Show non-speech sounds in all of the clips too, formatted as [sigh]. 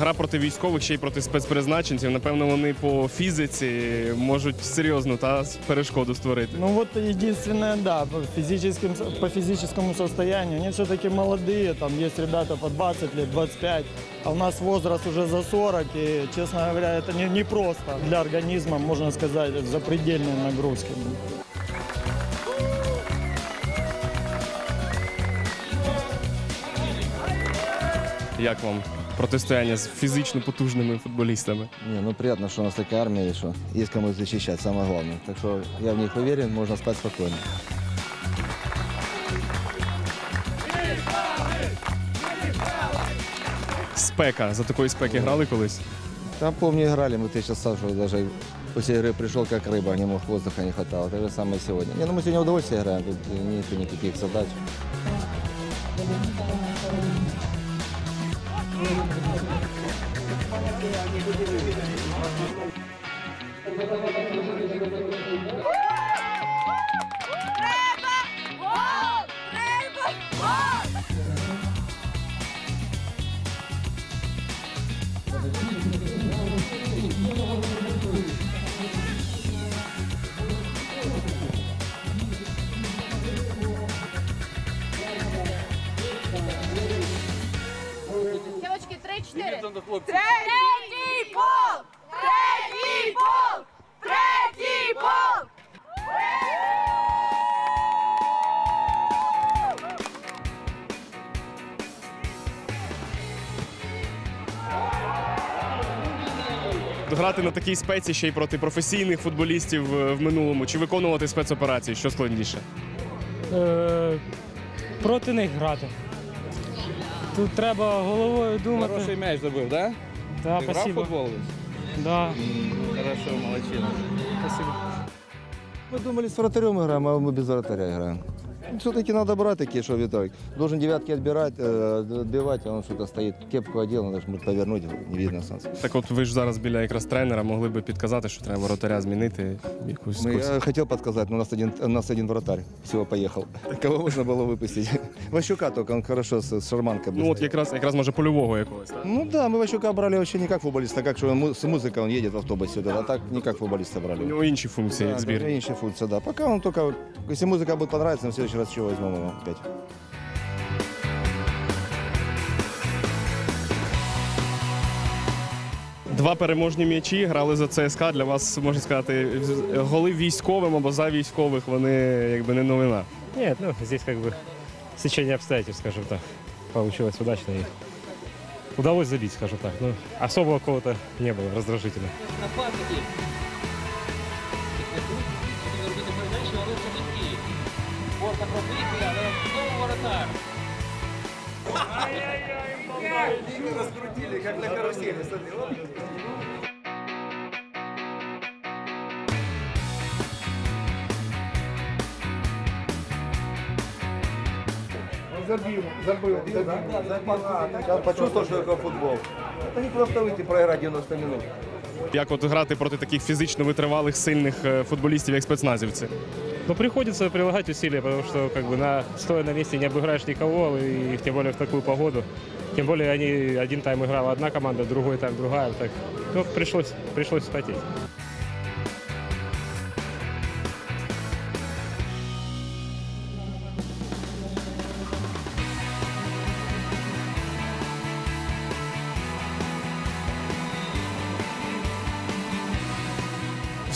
гра проти військових, ще й проти спецпризначенців. Напевно, вони по фізиці можуть серйозну та перешкоду створити. Ну вот единственное, да, по, физическим, по физическому состоянию. Они все-таки молодые, там есть ребята по 20 лет, 25, а у нас возраст уже за 40, и, честно говоря, это не, не просто для организма, можно сказать, запредельные нагрузки. Як вам протистояння з фізично потужними футболістами? Не, ну приятно, что у нас такая армия, и что есть кому защищать, самое главное. Так что я в них уверен, можно спать спокойно. Спека за такої спеки грали колись? Там, помню, играли, мы ты сейчас Сашу даже после игры пришел как рыба, не мог воздуха не хватало. Так же самое сегодня. Не, ну мы сегодня в удовольствие играем, тут нет никаких задач. Thank you. Три-чотири. Третій пол! Третій пол! Третій пол! Грати на такій спеці ще й проти професійних футболістів е, в минулому чи виконувати спецоперації? Що складніше? Е, проти них грати. Тут треба головою думати. Хороший мяч забыл, да? Да, Ты играл в спасибо. футбол? Да, Хорошо, молодчина. спасибо. Мы думали, с вратарем играем, а мы без вратаря играем. Все-таки надо брать такие, что Виталик. Должен девятки отбирать, э, отбивать, а он что-то стоит. Кепку одел, надо же повернуть, не видно санса. Так от ви ж зараз біля якраз тренера могли би підказати, що треба воротаря змінити якусь Мы, курс. я хотел подсказать, но у нас один, у нас один вратарь всего поехал. [laughs] Кого можно было выпустить? [laughs] Ващука только, он хорошо с, с шарманкой. Ну от быстрый. якраз якраз може польового якогось. Так? Ну да, мы Ващука брали вообще не как футболиста, как что он му- с музыкой он едет в автобусе, да, а так не как футболиста У брали. нього інші функції Да, як збір. меньше функция, да. Пока он только, если музыка будет понравиться, на следующий раз еще возьмем его опять. Два переможні м'ячі грали за ЦСКА. Для вас можна сказати, голи військовим або за військових вони якби не новина. Нет, ну здесь как бы сечение обстоятельств, скажем так, получилось удачно и удалось забить, скажем так. Ну, особого какого-то не было раздражительно. Я почувствовал, что такое футбол. Это не просто выйти проиграть 90 минут. Як от грати проти таких фізично витривалих сильних е, футболістів, як спецназівці? Ну, приходится прилагать усилия, потому что как бы на, стоя на месте не обыграешь никого, и тем более в такую погоду. Тем более они один тайм играла одна команда, другой тайм другая. Так, ну, пришлось, пришлось спотеть.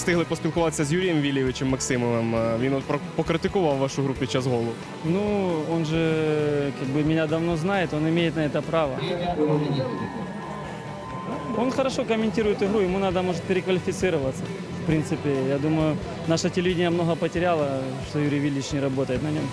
Встигли поспілкуватися з Юрієм Вілійовичем Максимовим. Е, Він от покритикував вашу гру під час голу. Ну, он же как бы меня давно знает, он имеет на это право. Он хорошо комментирует игру, ему надо, может, переквалифицироваться. В принципе, я думаю, наше телевидение много потеряло, что Юрий Вильевич не работает на нем.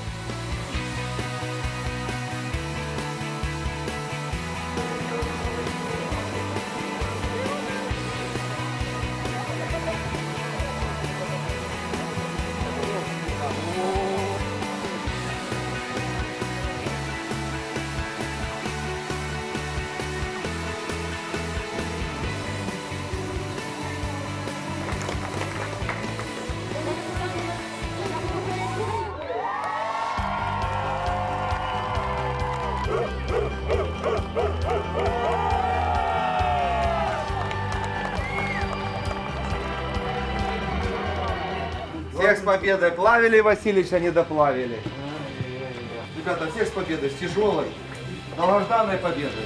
Всех с победой. Плавили Васильевича, не доплавили. Ребята, всех с победой, с тяжелой, долгожданной победой.